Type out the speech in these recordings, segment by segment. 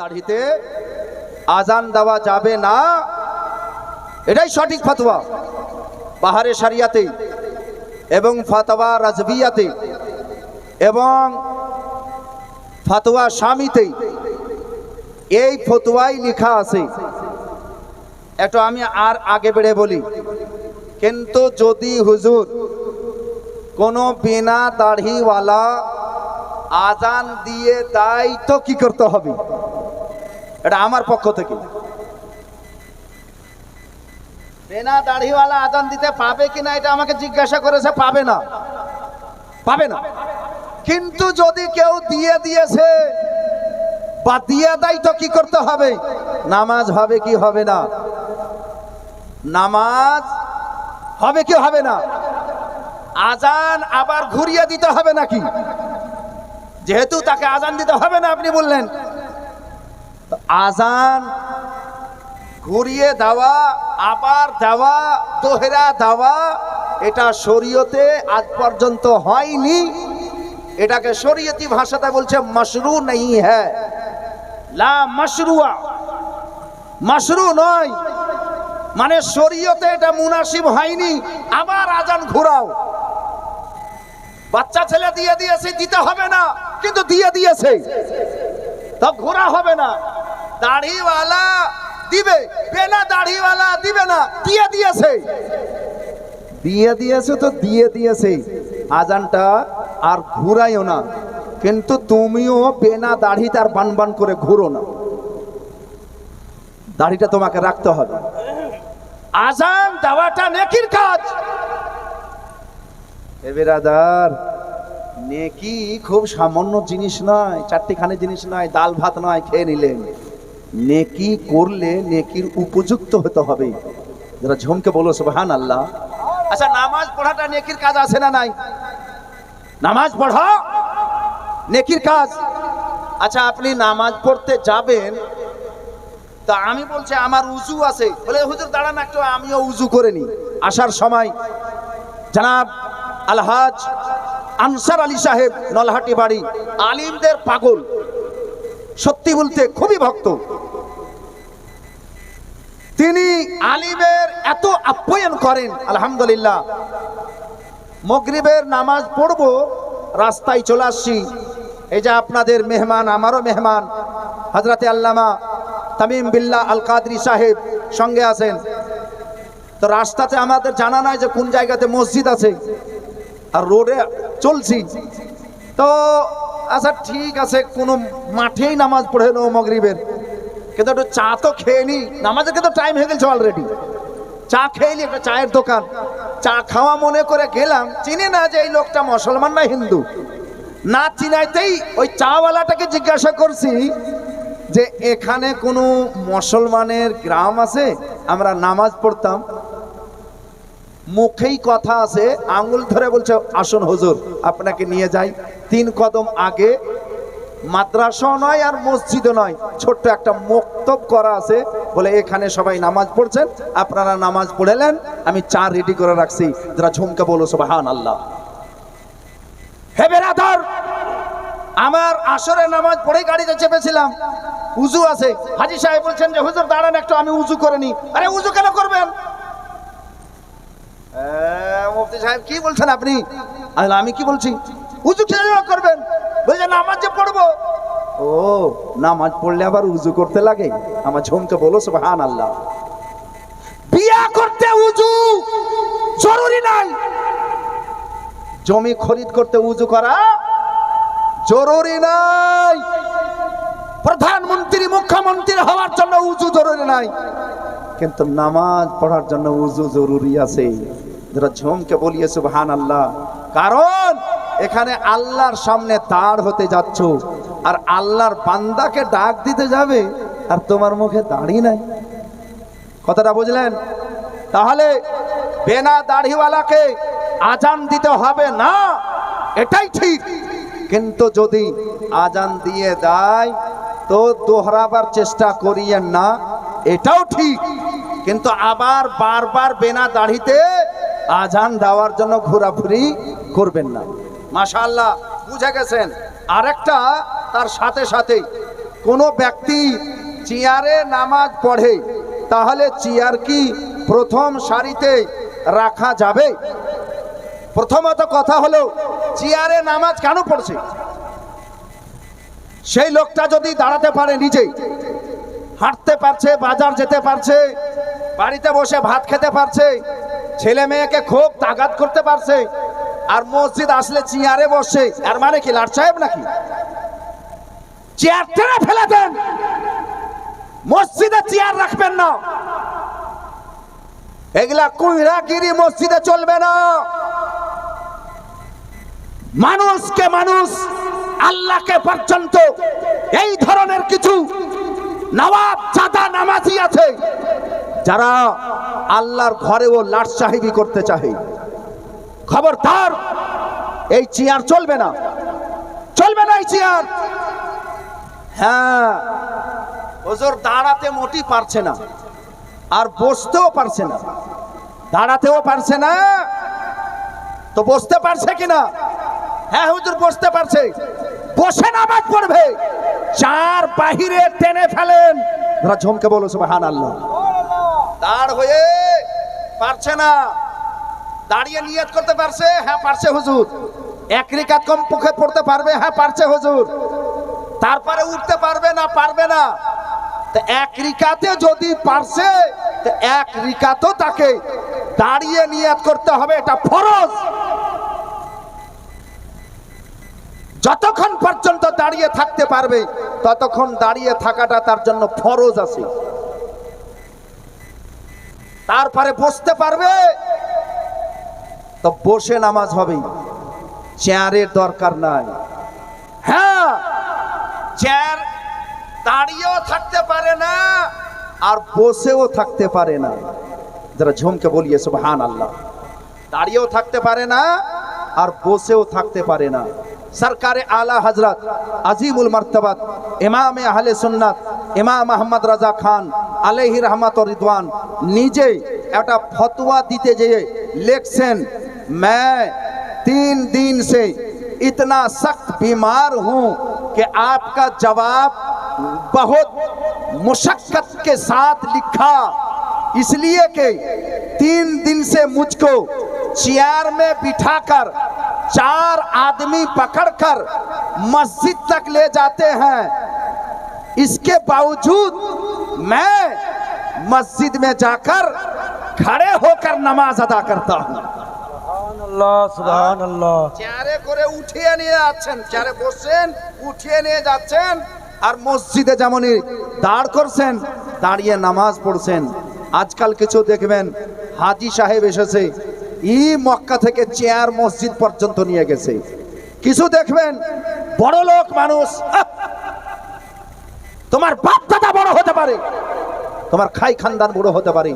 দাড়িতে আজান দেওয়া যাবে না, এটাই সঠিক ফতোয়া। বাহারে সারিয়াতে এবং ফতোয়া রাজবিয়াতে এবং ফতোয়া স্বামীতে এই ফতোয়াই লেখা আছে। এটা আমি আর আগে বেড়ে বলি, কিন্তু যদি হুজুর কোনো বিনা দাড়িওয়ালা আজান দিয়ে দেয় তো কি করতে হবে? এটা আমার পক্ষ থেকে। বিনা দাড়িওয়ালা আজান দিতে পাবে কিনা এটা আমাকে জিজ্ঞাসা করেছে, পাবে না। পাবে না। কিন্তু যদি কেউ দিয়ে দিয়েছে বা দিয়ে দেয় তো কি করতে হবে? নামাজ হবে কি হবে না? নামাজ হবে কি হবে না? আজান আবার ঘুরিয়ে দিতে হবে নাকি? যেহেতু তাকে আজান দিতে হবে না, আপনি বললেন। আজান ঘুরিয়ে দেওয়া, আবার দেওয়া, দোহরা দেওয়া, এটা শরীয়তে আজ পর্যন্ত হয়নি। এটাকে শরীয়তি ভাষাতে বলছে মশরু নেই হ্যাঁ। লা মশরুয়া। মশরু নয়। মানে শরীয়তে এটা মুনাসিব হয়নি। আবার আজান ঘোরাও। বাচ্চা ছেলে দিয়ে দিয়েছে, দিতে হবে না, কিন্তু দিয়ে দিয়েছে। তো ঘোরা হবে না। দাড়িওয়ালা দিবে, বেনা দাড়িওয়ালা দিবে না, দিয়ে দিয়েছে। দিয়ে দিয়েছে তো দিয়ে দিয়েছে। আজানটা আর ঘুরাইও না। কিন্তু তুমিও বেনা দাড়ি তার বান বান করে ঘুরো না। দাড়িটা তোমাকে রাখতে হবে। আজান দেওয়াটা নেকির কাজ। এ বেরাদার, নেকি খুব সামান্য জিনিস নয়, চারটিখানি জিনিস নয় ডাল ভাত নয়, খেয়ে নিলেন। নেকি করলে নেকির উপযুক্ত হতে হবে। যারা ঝুমকে বলো সুবহান আল্লাহ আচ্ছা নামাজ পড়াটা নেকির কাজ আছে না নাই? নামাজ পড়া। নেকির কাজ। আচ্ছা আপনি নামাজ পড়তে যাবেন, তা আমি বলছি আমার উজু আছে। বলে, হুজুর, দাঁড়ান একটু, আমিও উজু করে নি আসার সময় জানাব আলহাজ আনসার আলী সাহেব, নলহাটি বাড়ি, আলিমদের পাগল। সত্যি বলতে খুবই ভক্ত। তিনি আলিমের এত আপ্যায়ন করেন, আলহামদুলিল্লাহ। মগরিবের নামাজ পড়ব, রাস্তায় চলে আসছি। এই যে আপনাদের মেহমান, আমারও মেহমান হজরতে আল্লামা তামিম বিল্লাহ আল কাদরি সাহেব সঙ্গে আছেন। তো রাস্তাতে আমাদের জানা নাই যে কোন জায়গাতে মসজিদ আছে। আর রোডে চলছি। তো আচ্ছা ঠিক আছে, কোনো মাঠেই নামাজ পড়ে নেব মগরিবের। কিন্তু একটু চা তো খেয়ে নি। নামাজের কিন্তু টাইম হয়ে গেছে অলরেডি চা খেয়ে একটা চায়ের দোকান। চা খাওয়া মনে করে গেলাম। চিনি না যে এই লোকটা মুসলমান না হিন্দু। না চিনাইতেই ওই চাওয়ালাটাকে জিজ্ঞাসা করছি যে, এখানে কোনো মুসলমানের গ্রাম আছে? আমরা নামাজ পড়তাম। মুখেই কথা আছে আঙ্গুল ধরে বলছে, আসুন হুজুর, আপনাকে নিয়ে যাই। তিন কদম আগে মাদ্রাসা নয় আর মসজিদও নয়, ছোট্ট একটা মক্তব করা আছে, বলে এখানে সবাই নামাজ পড়ছেন, আপনারা নামাজ পড়েলেন আমি চা রেডি করে রাখছি, যারা ঝুমকে বলো সুবাহান আল্লাহ আমার আসরে নামাজ পড়ে গাড়িতে চেপেছিলাম, উজু আছে। হাজি সাহেব বলছেন যে, হুজুর, দাঁড়ান একটু, আমি উজু করে নি আরে, উজু কেন করবেন? সাহেব, কি বলছেন আপনি? আমি কি বলছি? উজু করবেন। নামাজ যে পড়ব। ও, নামাজ পড়লে আবার উজু করতে লাগে? আমার আল্লাহ বিয়া করতে উজু জরুরি নাই। জমি খরিদ করতে উজু করা জরুরি নাই। প্রধানমন্ত্রী, মুখ্যমন্ত্রী হওয়ার জন্য উজু জরুরি নাই। কিন্তু নামাজ পড়ার জন্য উজু জরুরি আছে। যারা ঝুমকে বলিয়ে সুবহান আল্লাহ কারণ এখানে আল্লাহর সামনে দাঁড় হতে যাচ্ছ, আর আল্লাহর বান্দাকে ডাক দিতে যাবে, আর তোমার মুখে দাঁড়ি নাই। কথাটা বুঝলেন? তাহলে বেনা দাড়িওয়ালাকে আজান দিতে হবে না, এটাই ঠিক। কিন্তু যদি আজান দিয়ে দেয়, তো দোহরাবার চেষ্টা করিয়েন না, এটাও ঠিক। কিন্তু আবার বারবার বেনা দাড়িতে আজান দেওয়ার জন্য ঘোরাঘুরি করবেন না। মাশাআল্লাহ, বুঝে গেছেন। আরেকটা তার সাথে সাথে কোনো ব্যক্তি চেয়ারে নামাজ পড়ে, তাহলে চেয়ার কি প্রথম সারিতে রাখা যাবে? প্রথমত কথা হলো, চেয়ারে নামাজ কেন পড়ছে? সেই লোকটা যদি দাঁড়াতে পারে নিজেই হাঁটতে পারছে, বাজার যেতে পারছে, বাড়িতে বসে ভাত খেতে পারছে ছেলে মেয়েকে খুব তাগাদ করতে পারছে। আর মসজিদ আসলে চেয়ারে বসে। আর মানে কি, লাট সাহেব নাকি? চেয়ার টেনে ফেলে দেন। মসজিদে চেয়ার রাখবেন না। এগুলা কুইরাগিরি মসজিদে চলবে না। মানুষকে মানুষ, আল্লাহকে পর্যন্ত এই ধরনের কিছু নবাব চাঁদা নামাজি আছে, যারা আল্লাহর ঘরেও লাট সাহেবি করতে চাহে। খবরদার, এই চেয়ার চলবে না। চলবে না এই চেয়ার। হ্যাঁ হুজুর দাঁড়াতে মোটি পারছে না। আর বসতেও পারছে না। দাঁড়াতেও পারছে না। তো বসতে পারছে কিনা? হ্যাঁ হুজুর, বসতে পারছে। বসে নামাজ পড়বে। চার বাহিরে টেনে ফেলেন। ঝমকে বলো সুবহান আল্লাহ দাঁড় হয়ে পারছে না। দাঁড়িয়ে নিয়ত করতে পারছে হ্যাঁ পারছে হুজুর। এক রিকাত কম পক্ষে পড়তে পারবে হ্যাঁ পারছে হুজুর। তারপরে উঠতে পারবে না পারবে না। এক রিকাতে যদি পারছে এক রিকাতও তাকে দাঁড়িয়ে নিয়ত করতে হবে, এটা ফরজ। যতক্ষণ পর্যন্ত দাঁড়িয়ে থাকতে পারবে, ততক্ষণ দাঁড়িয়ে থাকাটা তার জন্য ফরজ আছে। তারপরে বসতে পারবে? তো বসে নামাজ হবে। চেয়ারের দরকার নাই। হ্যাঁ চেয়ার দাঁড়িয়েও থাকতে পারে না আর বসেও থাকতে পারে না। যারা ঝুমকে বলিয়ে সুবহান আল্লাহ দাঁড়িয়েও থাকতে পারে না আর বসেও থাকতে পারে না। সরকারে আলা হজরত আজিমুল মর্তবাত ইমাম আহলে সুন্নাত ইমাম আহমদ রাজা খান আলহি রহমত রিদওয়ান নিজে একটা ফতোয়া দিতে যেয়ে লিখছেন मैं तीन दिन से इतना सख्त बीमार हूं कि आपका जवाब बहुत मुशक्कत के साथ लिखा इसलिए कि तीन दिन से मुझको चेयर में बिठाकर चार आदमी पकड़कर मस्जिद तक ले जाते हैं इसके बावजूद मैं मस्जिद में जाकर खड़े होकर नमाज अदा करता हूँ আল্লাহ সুবহান আল্লাহ চেয়ারে করে উঠিয়ে নিয়ে যাচ্ছেন চেয়ারে বসছেন উঠিয়ে নিয়ে যাচ্ছেন আর মসজিদে যেমনই দাঁড় করছেন দাঁড়িয়ে নামাজ পড়ছেন আজকাল কিছু দেখবেন হাজি সাহেব এসেছে ই মক্কা থেকে চেয়ার মসজিদ পর্যন্ত নিয়ে গেছে কিছু দেখবেন বড় লোক মানুষ আহ! তোমার বাপ দাদা বড় হতে পারে তোমার খাই খানদান বড় হতে পারে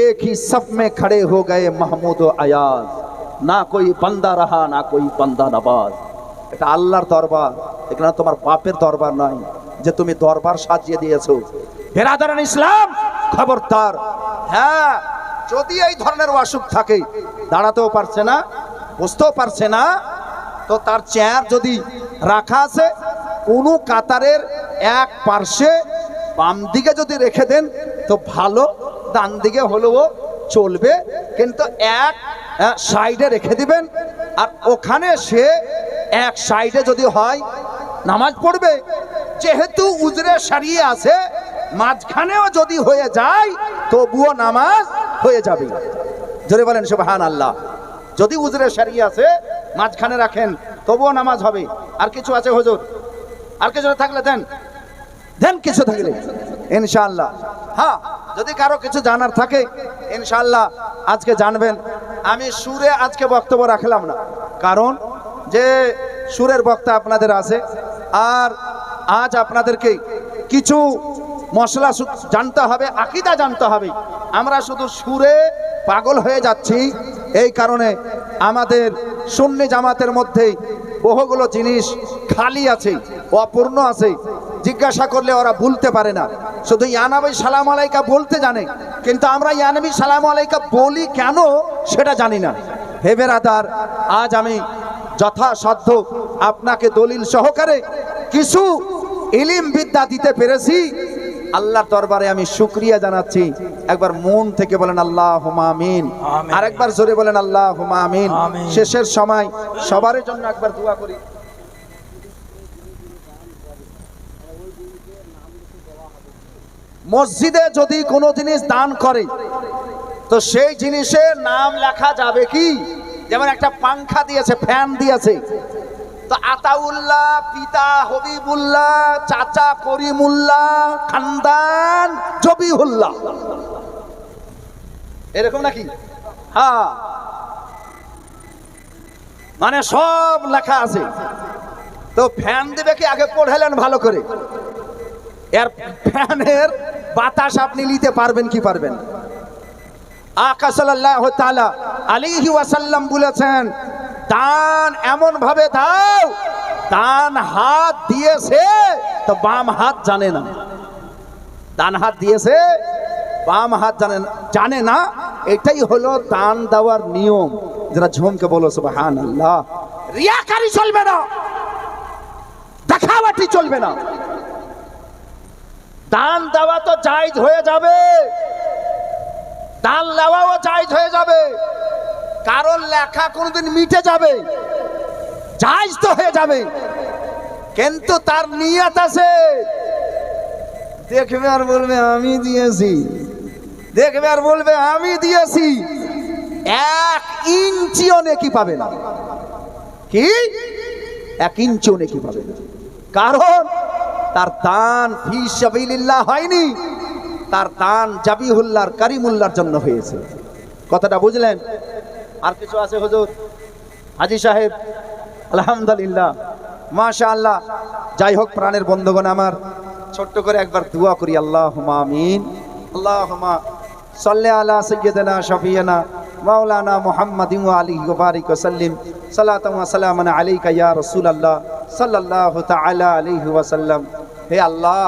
एक ही सफ में खड़े हो गए महमूद ও আয়াজ না कोई बंदा रहा না कोई बंदा नवाज এটা আল্লাহর দরবার এখানে তোমার বাপের দরবার নয় যে তুমি দরবার সাজিয়ে দিয়েছো বেরাদারান ইসলাম খবরদার হ্যাঁ যদি এই ধরনের অসুখ থাকে, দাঁড়াতেও পারছে না, বসতেও পারছে না, তো তার চেয়ার যদি রাখা আছে কোনো কাতারের এক পার্শ্বে, বাম দিকে যদি রেখে দেন, তো ভালো, ডান দিকে হলেও চলবে, কিন্তু এক সাইডে রেখে দিবেন, আর ওখানে সে এক সাইডে যদি হয়, নামাজ পড়বে। যেহেতু উজরে সারিয়ে আছে, মাঝখানেও যদি হয়ে যায়, তবুও নামাজ হয়ে যাবে। জোরে বলেন সুবহান আল্লাহ যদি উজরে সারিয়ে আছে, মাঝখানে রাখেন, তবুও নামাজ হবে। আর কিছু আছে, হুজুর? আর কিছু থাকলে দেন। দেন কিছু থাকলে। ইনশাআল্লাহ। হ্যাঁ যদি কারও কিছু জানার থাকে, ইনশাআল্লাহ আজকে জানবেন। আমি সুরে আজকে বক্তব্য রাখলাম না। কারণ যে সুরের বক্তা আপনাদের আছে, আর আজ আপনাদেরকে কিছু মশলা জানতে হবে, আকিদা জানতে হবে। আমরা শুধু সুরে পাগল হয়ে যাচ্ছি। এই কারণে আমাদের সুন্নি জামাতের মধ্যে বহুগুলো জিনিস খালি আছে, অপূর্ণ আছে। জিজ্ঞাসা করলে ওরা ভুলতে পারে না। শুধু ইয়ানাবি সালাম আলাইকা বলতে জানে, কিন্তু আমরা ইয়ানবী সালাম আলাইকা বলি কেন সেটা জানি না। হে বেরাদার, আজ আমি যথাসাধ্য আপনাকে দলিল সহকারে কিছু ইলিম বিদ্যা দিতে পেরেছি। আল্লাহর দরবারে আমি শুক্রিয়া জানাচ্ছি। একবার মন থেকে বলেন আল্লাহ হুমামিন। আর একবার জোরে বলেন আল্লাহ হুমামিন শেষের সময় সবার জন্য একবার দোয়া করি। মসজিদে যদি কোনো জিনিস দান করে তো সেই জিনিসের নাম লেখা যাবে কি? যেমন একটা পাংখা দিয়েছে ফ্যান দিয়েছে। তো আতাউল্লাহ পিতা হবিবুল্লাহ, চাচা করিমুল্লাহ, খানদান, জবিহুল্লাহ। এরকম নাকি? হ্যাঁ মানে সব লেখা আছে। তো ফ্যান দেবে কি আগে পড়ালেন ভালো করে? এর ফ্যানের বাতাস আপনি নিতে পারবেন কি পারবেন? আকা সাল্লাল্লাহু তাআলা আলাইহি ওয়াসাল্লাম বলেছেন দান এমন ভাবে দাও দান হাত দিয়েছে, তো বাম হাত জানে না। ডান হাত দিয়েছে, বাম হাত জানে না জানে না, এটাই হলো দান দেওয়ার নিয়ম। যারা ঝুমকে বলো, সুবহানাল্লাহ। রিয়াকারি চলবে না। দেখাওয়াটি চলবে না। দান দেওয়া তো জায়জ হয়ে যাবে। দান নেওয়াও জায়জ হয়ে যাবে। কারণ লেখা কোনোদিন মিটে যাবে। জায়জ তো হয়ে যাবে। কিন্তু তার নিয়ত আছে। দেখবে আর বলবে, আমি দিয়েছি। দেখবে আর বলবে, আমি দিয়েছি। এক ইঞ্চিও নেকি পাবে না। কি? এক ইঞ্চিও নেকি পাবে না। কারণ তার দান ফি সাবিলিল্লাহ হয়নি। তার দান জাবিহুল্লাহর কারিমুল্লাহর জন্য হয়েছে। কথাটা বুঝলেন? আর কিছু আছে হুজুর? হাজি সাহেব, আলহামদুলিল্লাহ। মাশা আল্লাহ যাই হোক, প্রাণের বন্ধগণ আমার, ছোট্ট করে একবার দোয়া করি আল্লাহ আমিন। আল্লাহ সাল্লে আলা সৈয়দনা শফিয়ানা মাওলানা মুহাম্মদ আলী বারিক সাল্লিম। সালাতাম সালামান আলাইকা ইয়া রাসূলুল্লাহ সাল্লাল্লাহু তাআলা আলাইহি ওয়াসাল্লাম হে আল্লাহ,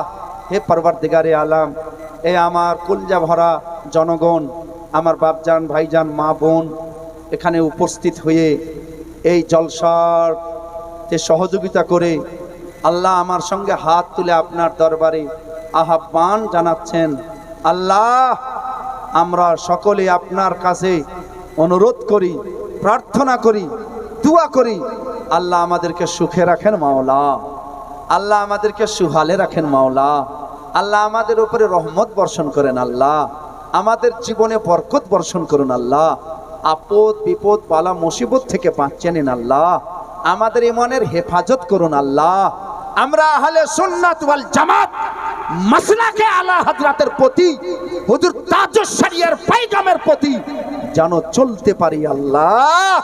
হে পরবর্তীগারে আলাম। এ আমার কুলজা ভরা জনগণ, আমার বাপজান, ভাইজান, মা বোন এখানে উপস্থিত হয়ে এই জলসার সহযোগিতা করে আল্লাহ আমার সঙ্গে হাত তুলে আপনার দরবারে আহ্বান জানাচ্ছেন। আল্লাহ, আমরা সকলে আপনার কাছে অনুরোধ করি, প্রার্থনা করি, দোয়া করি। আল্লাহ আমাদেরকে সুখে রাখেন মাওলা। আল্লাহ আমাদেরকে সুহালে রাখেন মাওলা। আল্লাহ আমাদের উপরে রহমত বর্ষণ করেন আল্লাহ। আমাদের জীবনে বরকত বর্ষণ করুন আল্লাহ। আপদ, বিপদ, বালা, মুসিবত থেকে বাঁচিয়ে নিন আল্লাহ। আমাদের ইমানের হেফাজত করুন আল্লাহ। আমরা আহলে সুন্নাত ওয়াল জামাত মাসলাকে আলা হযরতের প্রতি, হুজুর তাজুস শরিয়ার পায়গামের প্রতি যেন চলতে পারি আল্লাহ।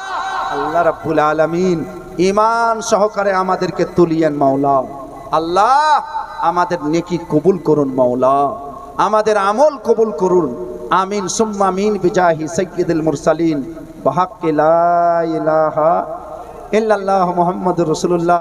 আল্লাহ রাব্বুল আলামিন ঈমান সহকারে আমাদেরকে তুলিয়েন মাওলা। আল্লাহ, আমাদের নেকি কবুল করুন মাওলা। আমাদের আমল কবুল করুন। আমিন সুম্মা আমিন বিজাহি সাইয়্যিদুল মুরসালিন বাহাক্কি লা ইলাহা ইল্লাল্লাহ মুহাম্মাদুর রাসূলুল্লাহ।